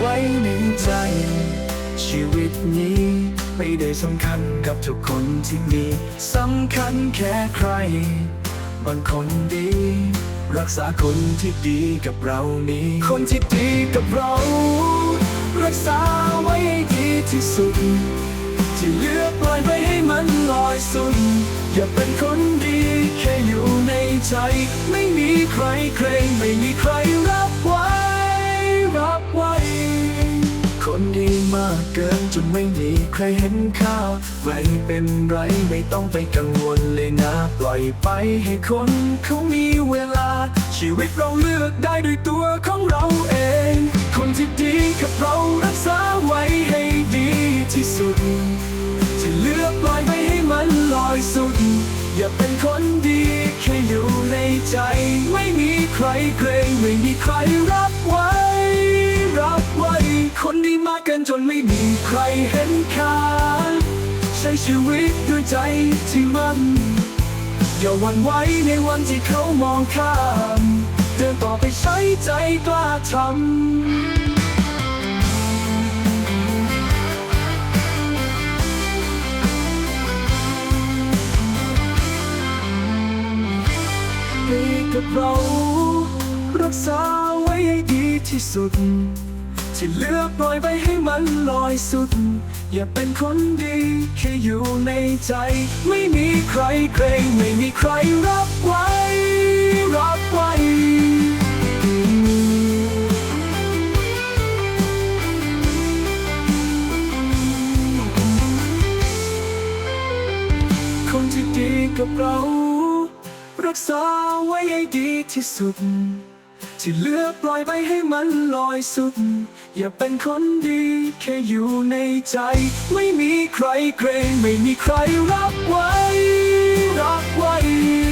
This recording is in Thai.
ไว้ในใจ ชีวิตนี้ไม่ได้สำคัญกับทุกคนที่มีสำคัญแค่ใคร บางคนดี รักษาคนที่ดีกับเรานี้ คนที่ดีกับเรา รักษาไว้ดีที่สุด ที่เหลือกปล่อยไปให้มันลอยสุด อย่าเป็นคนดีแค่อยู่ในใจ ไม่มีใครเกรงไม่มีใคร จนไม่มีใครเห็นค่าไม่เป็นไรไม่ต้องไปกังวลเลยนะ ปล่อยไปให้คนเขามีเวลา ชีวิตเราเลือกได้ด้วยตัวของเราเอง คนที่ดีกับเรารักษาไว้ให้ดีที่สุด ที่เลือกปล่อยไปให้มันลอยสุด อย่าเป็นคนดีแค่อยู่ในใจ ไม่มีใครเกรงไม่มีใครรับไว้รับไว้ คนดีมากเกินจนไม่มีใครเห็นค่าใช้ชีวิตด้วยใจที่มันอย่าหวั่นไหวในวันที่เขามองข้ามเดินต่อไปใช้ใจกล้าทำกับเรารักษาไว้ให้ดีที่สุด ที่เหลือกปล่อยไปให้มันลอยสุด อย่าเป็นคนดีแค่อยู่ในใจ ไม่มีใครเกรงไม่มีใครรับไว้ รับไว้คนที่ดีกับเรา รักษาไว้ให้ดีที่สุด ที่เหลือกปล่อยไปให้มันลอยสุด อย่าเป็นคนดี แค่อยู่ในใจ ไม่มีใครเกรง ไม่มีใครรับไว้ รับไว้